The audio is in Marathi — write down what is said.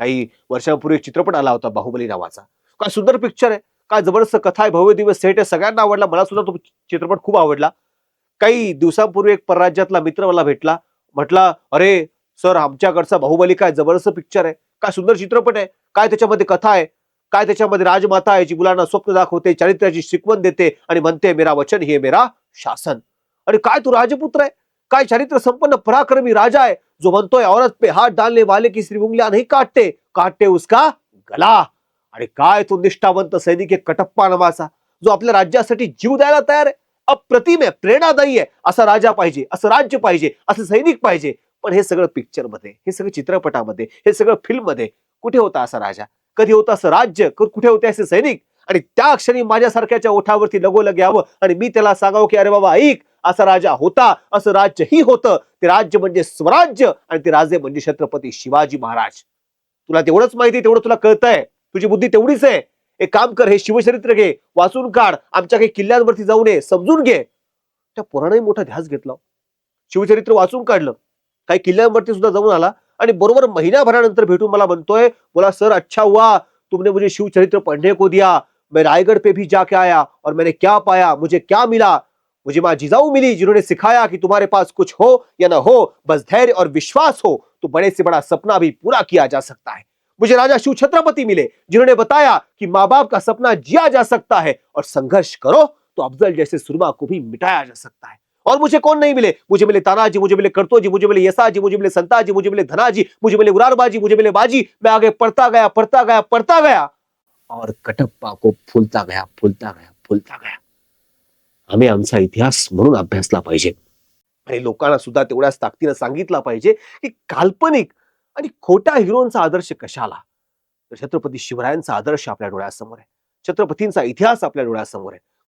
काही वर्षापूर्वी एक चित्रपट आला होता बाहुबली नावाचा. काय सुंदर पिक्चर आहे. काय जबरदस्त कथा आहे. भव्य दिवस सेट आहे. सगळ्यांना आवडला. मला सुद्धा तो चित्रपट खूप आवडला. काही दिवसांपूर्वी एक परराज्यातला मित्र मला भेटला. म्हटला अरे सर आमच्याकडचा बाहुबली काय जबरदस्त पिक्चर आहे. काय सुंदर चित्रपट आहे. काय त्याच्यामध्ये कथा आहे. काय त्याच्यामध्ये राजमाता आहे जी मुलांना स्वप्न दाखवते चारित्र्याची शिकवण देते आणि म्हणते मेरा वचन हे मेरा शासन. आणि काय तू राजपुत्र आहे. काय चरित्र संपन्न पराक्रमी राजा आहे जो म्हणतोय औरत पे हात डालने वाले की श्री उंगलियां नहीं काटते काटते उसका गला. आणि काय तो निष्ठावंत सैनिक आहे कटप्पा नावाचा जो आपल्या राज्यासाठी जीव द्यायला तयार आहे. अप्रतिम आहे प्रेरणादायी आहे. असा राजा पाहिजे असं राज्य पाहिजे असं सैनिक पाहिजे. पण हे सगळं पिक्चरमध्ये हे सगळं चित्रपटामध्ये हे सगळं फिल्ममध्ये कुठे होता असा राजा? कधी होता असं राज्य? क- कुठे होते असे सैनिक? आणि त्या क्षणी माझ्यासारख्याच्या ओठावरती लगोलग यावं आणि मी त्याला सांगावं की अरे बाबा ऐक असा राजा होता असं राज्यही होतं. ते राज्य म्हणजे स्वराज्य आणि ते राजे म्हणजे छत्रपती शिवाजी महाराज. तुला तेवढंच माहिती तेवढं तुला कळतंय. तुझी बुद्धी तेवढीच आहे. एक काम कर हे शिवचरित्र घे वाचून काढ आमच्या काही किल्ल्यांवरती जाऊन ये समजून घे. त्या पुराणाही मोठा ध्यास घेतला. शिवचरित्र वाचून काढलं. काही किल्ल्यांवरती सुद्धा जाऊन आला आणि बरोबर महिन्याभरानंतर भेटून मला म्हणतोय बोला सर अच्छा हुआ. तुमने मुझे शिवचरित्र पढ़ने को दिया. मैं रायगढ़ पे भी जाके आया और मैंने क्या पाया, मुझे क्या मिला? मुझे माँ जिजाऊ मिली जिन्होंने सिखाया कि तुम्हारे पास कुछ हो या ना हो, बस धैर्य और विश्वास हो तो बड़े से बड़ा सपना भी पूरा किया जा सकता है। मुझे राजा शिव छत्रपति मिले जिन्होंने बताया कि माँ बाप का सपना जिया जा सकता है और संघर्ष करो तो अफजल जैसे सुरमा को भी मिटाया जा सकता है। और मुझे कौन नहीं मिले? मुझे मिले तानाजी मुझे मिले कर्तोजी मुझे मिले यसा जी, मुझे मिले संताजी मुझे मिले धनाजी मुझे मिले उरारबाजी मुझे मिले बाजी। मैं आगे पढ़ता गया पढ़ता गया पढ़ता गया। और कटप्पा को फुलता गया फुलता गया फुलता गया। आम्ही आमचा इतिहास म्हणून अभ्यासला पाहिजे. आणि लोकांना सुद्धा तेवढ्याच ताकदीनं सांगितला पाहिजे की काल्पनिक आणि खोट्या हिरोंचा आदर्श कशाला? तर छत्रपती शिवरायांचा आदर्श आपल्या डोळ्यासमोर आहे. छत्रपतींचा इतिहास आपल्या डोळ्यासमोर आहे.